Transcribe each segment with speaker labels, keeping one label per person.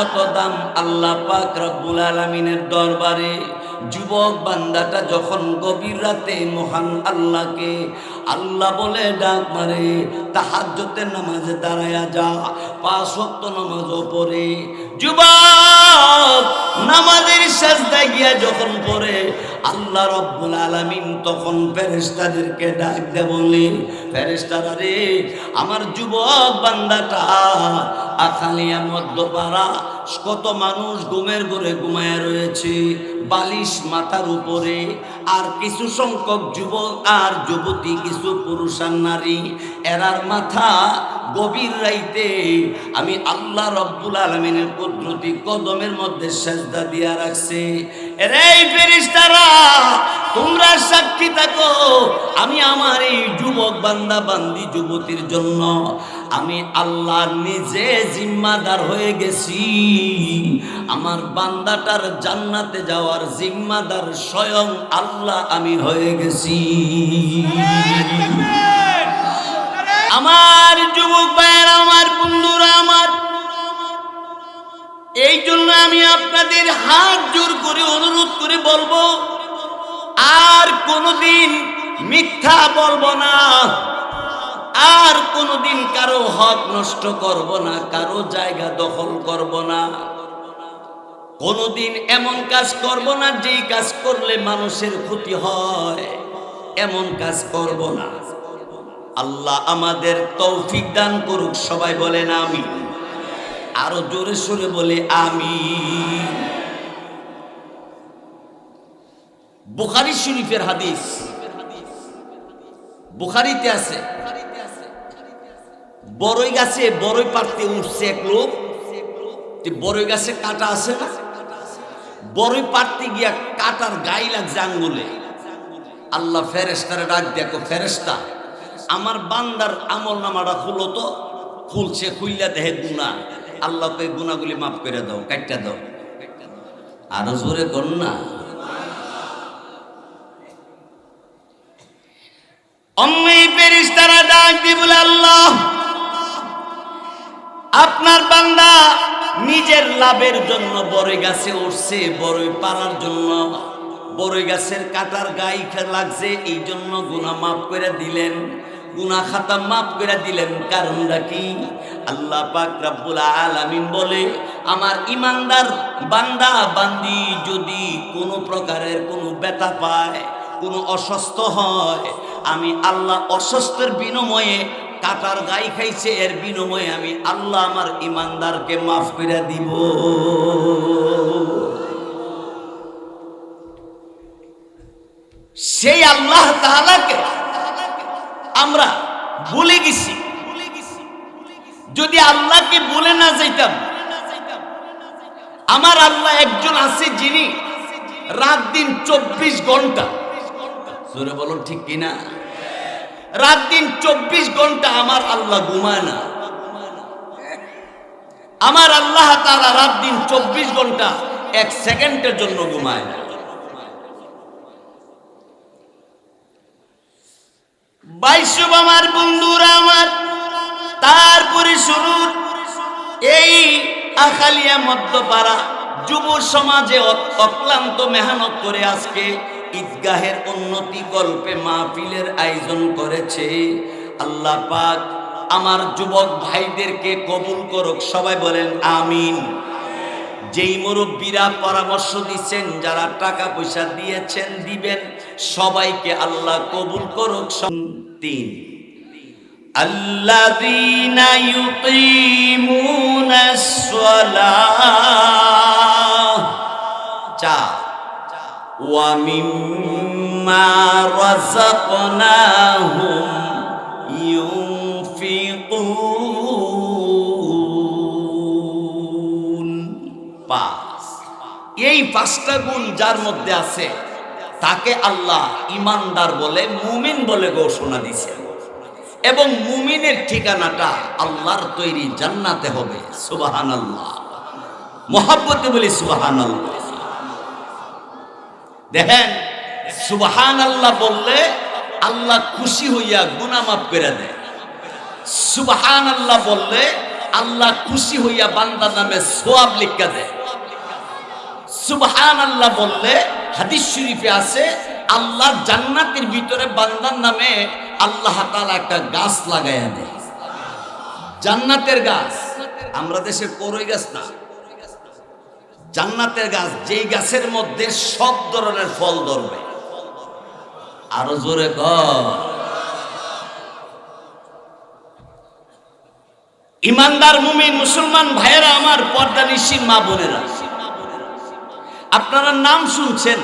Speaker 1: কত দাম আল্লাহ পাক রব্বুল আলমিনের দরবারে? যুবক বান্দাটা যখন গভীর রাতে মহান আল্লাহকে আল্লাহ বলে ডাক মারে তাহাজ্জতের নামাজে দাঁড়ায়া যা, পাঁচ ওয়াক্ত নামাজও পড়ে। যুবক, নামাজের সাজদায় গিয়া যখন পড়ে, আল্লাহ রব্বুল আলামিন তখন ফেরেশতাদেরকে ডাক দে বলে, ফেরেশতারা রে, আমার যুবক বান্দাটা আখালিয়া মধ্যপাড়া, কত মানুষ ঘুমের ঘরে ঘুমায় রয়েছে, বালিশ মাথার উপরে, আর কিছু সংখ্যক যুবক আর যুবতী, কিছু পুরুষ আর নারী, এরার মাথা গভীর রাইতে, আমি আল্লাহ রব্বুল আলমিনের কুদরতি কদমের মধ্যে সেজদা দিয়া রাখছে। রে ফেরিস্তারা তোমরা সাক্ষী থাকো, আমি আমার এই যুবক বান্দা বান্দি যুবতীর জন্য আমি আল্লাহ নিজে জিম্মাদার হয়ে গেছি। আমার বান্দাটার জান্নাতে যাওয়ার জিম্মাদার স্বয়ং আল্লাহ আমি হয়ে গেছি। আমার যুবক ভাইয়ের, আমার বন্ধুরা, আমার এই জন্য আমি আপনাদের হাত জোর করে, অনুরোধ করে বলব, আর কোনোদিন মিথ্যা বলব না। আর কোনোদিন কারও হক নষ্ট করব না, কারও জায়গা দখল করব না। কোনোদিন এমন কাজ করব না, যেই কাজ করলে মানুষের ক্ষতি হয়, এমন কাজ করব না। আল্লাহ আমাদের তৌফিক দান করুক, সবাই বলেন আমি আরও জোরে সোরে বলে আমি বুখারি শরীফের হাদিস। বুখারিতে আছে। বড়ই গাছে বড়ই পাড়তে উঠছে এক লোক। তো বড়ই গাছে কাটা আছে না? বড়ই পাড়তে গিয়া কাটার গাই লাগছে আঙ্গুলে। আল্লাহ ফেরেস্তারে ডাক দেখো ফেরেস্তা আমার বান্দার আমল নামাটা খুলো তো। খুলছে খুললা দেহে গুণা আল্লাহ আল্লাহকে গুণাগুলি মাফ করে দাও, কাটটা দাও। আরও জোরে কর না। অমনি ফেরেশতারা ডাক বলে, আল্লাহ আপনার বান্দা নিজের লাভের জন্য বড়ই গাছে উঠছে বড়ই পাড়ার জন্য। বড়ই গাছের কাটার গাই লাগছে এই জন্য গুণা মাফ করে দিলেন। গুনা খাতা মাফ করে দিলেন, কারণটা কি? আল্লাহ পাক রাব্বুল আলামিন বলে, আমার ইমানদার বান্দা, বান্দি যদি কোনো প্রকারের কোনো ব্যথা পায়, কোনো অসুস্থ হয়, আমি আল্লাহ অসুস্থের বিনিময়ে কাটার গাই খাইছে, এর বিনিময়ে আমি আল্লাহ আমার ইমানদারকে মাফ করে দিব। সেই আল্লাহ তাআলাকে আমরা ভুলে গেছি। যদি আল্লাহকে বলে না যাইতাম, আমার আল্লাহ একজন আছে যিনি রাত দিন চব্বিশ ঘণ্টা জোরে বলুন ঠিক কিনা? রাত দিন চব্বিশ ঘণ্টা আমার আল্লাহ ঘুমায় না। আমার আল্লাহ তারা রাত দিন চব্বিশ ঘণ্টা এক সেকেন্ডের জন্য ঘুমায় না। বাইশব আমার বন্ধুরা আমার, তারপরে শুনুন এই আখালিয়া মধ্যপাড়া যুব সমাজে অক্লান্ত মেহনত করে আজকে ঈদগাহের উন্নতি গল্পে মাহফিলের আয়োজন করেছে আল্লাহ পাক আমার যুবক ভাইদেরকে কবুল করুক সবাই বলেন আমিন যেই মুরব্বীরা পরামর্শ দিচ্ছেন যারা টাকা পয়সা দিয়েছেন দিবেন সবাইকে আল্লাহ কবুল করুক সব- তিন الذين يقيمون الصلاة চার ومما رزقناهم ينفقون পাঁচ এই পাঁচটা গুণ যার মধ্যে আছে তাকে আল্লাহ ইমানদার বলে মুমিন বলে ঘোষণা দিছে এবং মুমিনের ঠিকানাটা আল্লাহর তৈরি জান্নাতে হবে সুবাহান আল্লাহ মহাব্বতে বলি সুবাহান আল্লাহ দেখেন সুবাহান আল্লাহ বললে, আল্লাহ খুশি হইয়া গুনা মাফ করে দেয়। সুবাহান আল্লাহ বললে, আল্লাহ খুশি হইয়া বান্দার নামে সোয়াব লিখা দেয়। সুবহান আল্লাহ বললে, হাদিস শরীফে আছে, আল্লাহ জান্নাতের ভিতরে বান্দার নামে আল্লাহ তাআলা একটা গাছ লাগাইয়া দেয়। জান্নাতের গাছ, আমরা দেশে করই গাছ না। জান্নাতের গাছ, যেই গাছের মধ্যে সব ধরনের ফল ধরবে। আরও জোরে ইমানদার মুমিন, মুসলমান ভাইয়েরা আমার পর্দা নিশির মা বোনেরা। আপনারা নাম শুনছেন?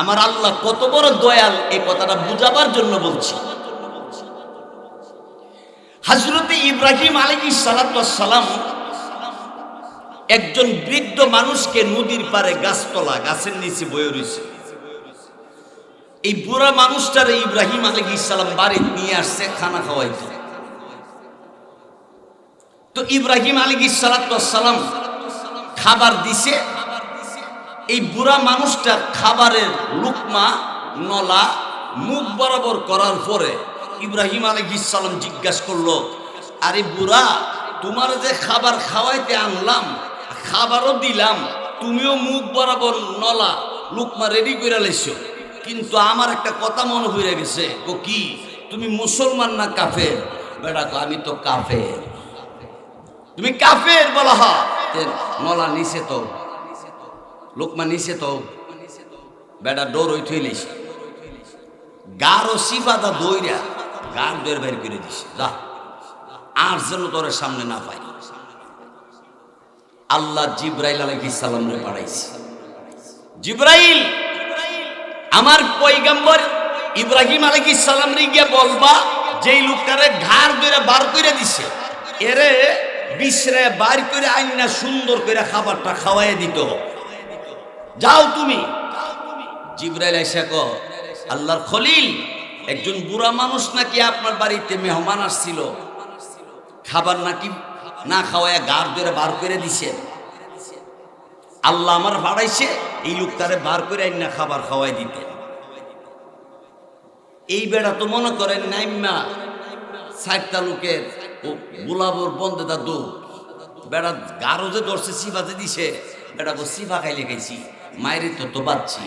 Speaker 1: আমার আল্লাহ কত বড় দয়াল, এই কথাটা বুঝাবার জন্য বলছি। হজরতে ইব্রাহিম আলী সালাম একজন বৃদ্ধ মানুষকে নদীর পারে গাছতলা, গাছের নিচে বয়ে রয়েছে এই বুড়া মানুষটারে ইব্রাহিম আলী ইসালাম বাড়ি নিয়ে আসছে, খানা খাওয়াইতে। তো ইব্রাহিম আলী সালাম খাবার দিছে। এই বুড়া মানুষটা খাবারের লুকমা, নলা মুখ বরাবর করার পরে ইব্রাহিম আলী সালাম জিজ্ঞাসা করল, আরে বুড়া, তোমার যে খাবার খাওয়াইতে আনলাম, খাবারও দিলাম, তুমিও মুখ বরাবর নলা, লুকমা রেডি করে লাইছো? কিন্তু আমার একটা কথা মনে হয়ে গেছে। ও কি? তুমি মুসলমান না কাফের? বেটা আমি তো কাফের। তুমি কাফের বলা হয়। নলা নিচে তো। লোকমা নিচে তো। বেটা ডোর ওই থইলিস গারো সিফাদা দইরা গার দইয়ের বের করে দিস যা। আর যেন তোর সামনে না পাই। আল্লাহ জিব্রাইল আলাইহিস সালাম রে পাঠাইছে। জিব্রাইল! আমার পয়গম্বর ইব্রাহিম আলাইহিস সালাম রে গিয়ে বলবা, যেই লোকটারে ঘাড় ধরে বার করে দিছে, এরে বিশ্রে বার করে আইনা সুন্দর করে খাবারটা খাওয়াই দিত। যাও তুমি। জিব্রাইল এসে ক আল্লাহর খলিল, একজন বুড়া মানুষ নাকি আপনার বাড়িতে মেহমান আসছিল। খাবার নাকি না খাওয়ায় গার ধরে বার করে দিছে। আল্লাহ আমার ভাড়াইছে এই লোকটারে বার করে আইনা খাবার খাওয়াই দিতে। এই বেড়া তো মনে করেন নাইমা ষাটটা লোকের গোলাবর বন্ধে তা দৌ বেড়া গারো যে ধরছে সিফাতে দিছে, বেড়া গো সিফা খাইলে খাইছি মায়ের তো তো বাচ্ছি।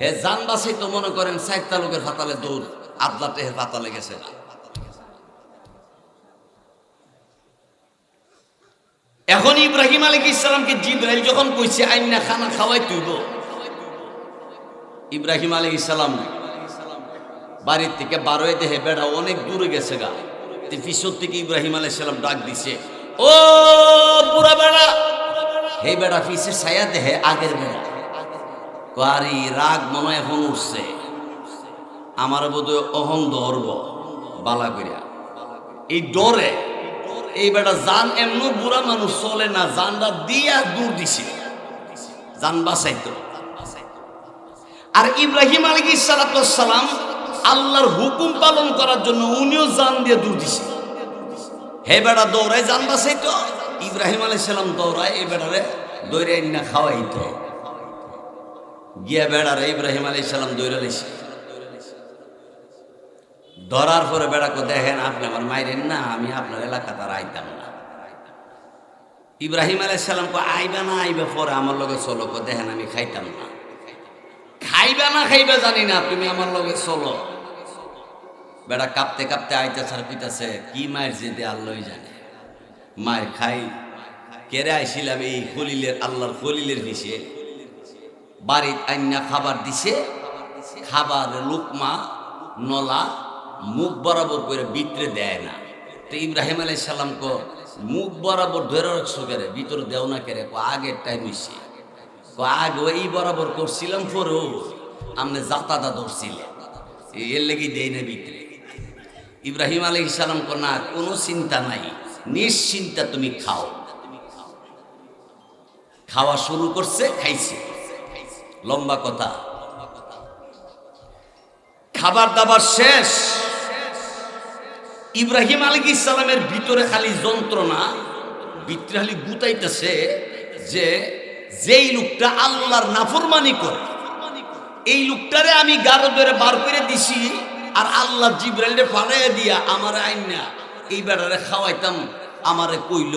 Speaker 1: হে জান তো মনে করেন ষাটটা লোকের ফাতালে দৌড় আদলাতে হে ফাতালে গেছে। এখন ইব্রাহিম আলী ইসলামকে জিব্রাইল যখন কইছে আইনা খানা খাওয়াই তুইব। ইব্রাহিম আলী ইসলাম বাড়ির থেকে বারোয় দেহে বেড়া অনেক দূরে গেছে গা। তে পিছর থেকে ইব্রাহিম আলী সালাম ডাক দিছে, ও পুরা বেড়া! হে বেড়া, পিছে ছায়া দেহে আগের বেড়া। কারি রাগ মনে এখন উঠছে। আমার বোধহয় অহং ধরব বালা করিয়া এই ডরে এই বেটা জান এমন বুড়া মানুষ চলে না, জানটা দিয়া দূর দিছে। জান বাঁচাইতো। আর ইব্রাহিম আলী সালাম আল্লাহর হুকুম পালন করার জন্য উনিও জান দিয়ে দূর দিছে। হে বেড়া দৌড়ায় জান বাঁচাইতো। ইব্রাহিম আলী সালাম দৌড়ায়, এই বেড়ারে দৌড়াই না খাওয়াইতো। গিয়া বেড়ারে ইব্রাহিম আলী সালাম দৌড়ে লাইছে ধরার পরে বেড়াকে দেখেন আপনি আমার মাইরেন না, আমি আপনার এলাকা তার আইতাম না। ইব্রাহিম আলাই সালাম কো আইবা না, আইবা পরে আমার লগে চলো। কো দেখেন আমি খাইতাম না। খাইবা না, খাইবা জানি না, তুমি আমার লগে চলো। বেড়া কাঁপতে কাঁপতে আইতে ছাড় পিতাছে কি মায়ের যেতে আল্লাহই জানে? মায়ের খাই। কেড়ে আইছিলাম এই খলিলের, আল্লাহর খলিলের পিছে? বাড়ির আইনা খাবার দিছে। খাবার লুকমা, নলা মুখ বরাবর করে বিতরে দেয় না। তো ইব্রাহিম আলাই সাল্লাম কো মুখ বরাবর ধরে রাখছো কেরে? ভিতরে দেও না কেরে? আগের টাইম হইছে আগে এই বরাবর করছিলাম পরেও আপনি জাতাদা ধরছিলেন এর লেগে দেয় না ভিতরে। ইব্রাহিম আলাই সালাম কো না, কোনো চিন্তা নাই। নিশ্চিন্তা তুমি খাও। খাওয়া শুরু করছে, খাইছে। লম্বা কথা। খাবার দাবার শেষ। ইব্রাহিম আলী ইসলামের ভিতরে খালি যন্ত্রণা, ভিতরে খালি গুতাইতেছে যে যেই লোকটা আল্লাহর নাফরমানি করে এই লোকটারে আমি গারো ধরে বার করে দিছি আর আল্লাহ জিব্রাইলে পাড়াইয়া দিয়া আমার আইন এই বেড়ারে খাওয়াইতাম, আমারে কইল,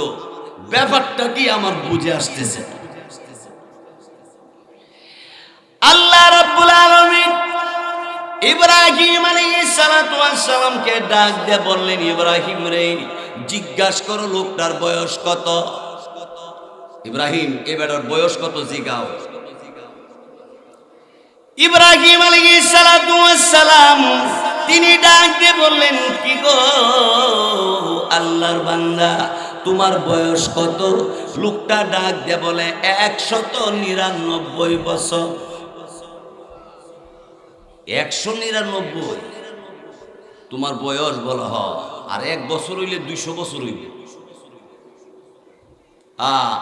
Speaker 1: ব্যাপারটা কি আমার বুঝে আসতেছে। আল্লাহ রাব্বুল আলামিন ইব্রাহিম আলাইহিস সালাতু ওয়াস সালামকে ডাক দিয়ে বললেন, ইব্রাহিম রে, জিজ্ঞাসা করো লোকটার বয়স কত? ইব্রাহিম, এ বয়স কত জিগাও? ইব্রাহিম আলাইহিস সালাতু ওয়াস সালাম, তিনি ডাক দিয়ে বললেন, কি গো, আল্লাহর বান্দা, তোমার বয়স কত? লোকটা ডাক দিয়ে বলে, একশত নিরানব্বই বছর। একশো নিরানব্বই। তোমার বয়স বলা হ আর এক বছর হইলে দুইশো বছর হইবে।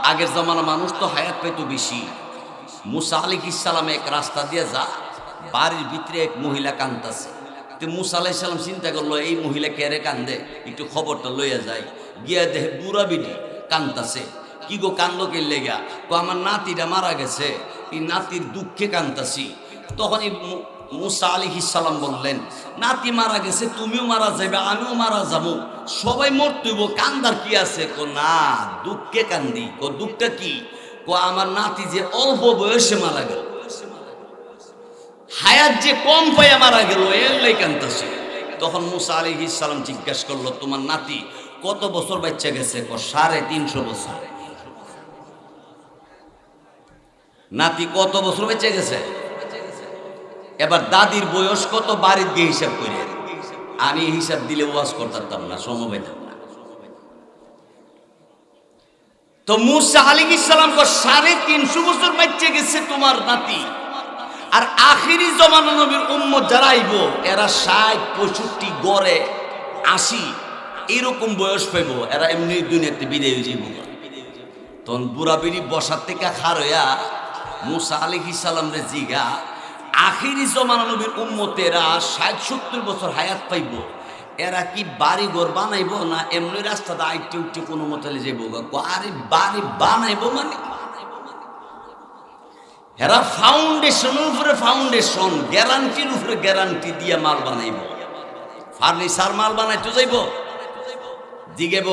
Speaker 1: আগের জামানা মানুষ তো হায়াত পেতো বেশি। মুসা আলী ইসালাম এক রাস্তা দিয়ে যা, বাড়ির ভিতরে এক মহিলা কান্দাছে তো মুসা আলাই সালাম চিন্তা করল, এই মহিলা কেরে কান্দে? একটু খবরটা লইয়া যায় গিয়া দেহে বুড়া বিডি কান্দাছে কি গো কান্দো কে লেগা? তো আমার নাতিটা মারা গেছে। এই নাতির দুঃখে কান্দাছি তখন এই মুসা আলী ইসালাম বললেন, নাতি মারা গেছে, তুমিও মারা যাবে আমিও মারা যাব। সবাই মরতেইব কান্দার কি আছে? কো, না, দুঃখে কান্দি। কো, দুঃখটা কি? কো, আমার নাতি যে অল্প বয়সে মারা গেল। হায়াত যে কম পাইয়া মারা গেল, এর লাই কান্দাছে। তখন মুসা আলী ইসালাম জিজ্ঞাসা করল, তোমার নাতি কত বছর বাচ্চা গেছে? কো, সাড়ে তিনশো বছর। নাতি কত বছর বেঁচে গেছে? এবার দাদির বয়স কত, বাড়ির দিয়ে হিসাব করে। আমি হিসাব দিলে ওয়াজ করতাম না না। তো মুসা আলী ইসলাম সাড়ে তিনশো বছর বাচ্চা গেছে তোমার নাতি। আর আখিরি জমানা নবীর উম্মত যারা আইব, এরা ষাট, পঁয়ষট্টি, গড়ে আশি, এরকম বয়স পাইব, এরা এমনি দুনিয়াতে বিদায় হয়ে যাইব। তখন বুড়া বেড়ি বসার থেকে খার হইয়া মুসা আলী সালাম রে জিগা আখিরি জমানা নবীর উম্মতেরা ষাট, সত্তর বছর হায়াত পাইব। এরা কি বাড়ি ঘর বানাইবো না এমনি রাস্তাটা আইটে উঠতে কোনো মতে যাইব? আরে বাড়ি বানাইবো মানে? এরা ফাউন্ডেশনের উপরে ফাউন্ডেশন গ্যারান্টির উপরে গ্যারান্টি দিয়ে মাল বানাইব। ফার্নিচার মাল বানাইতে যাইব? দিগেব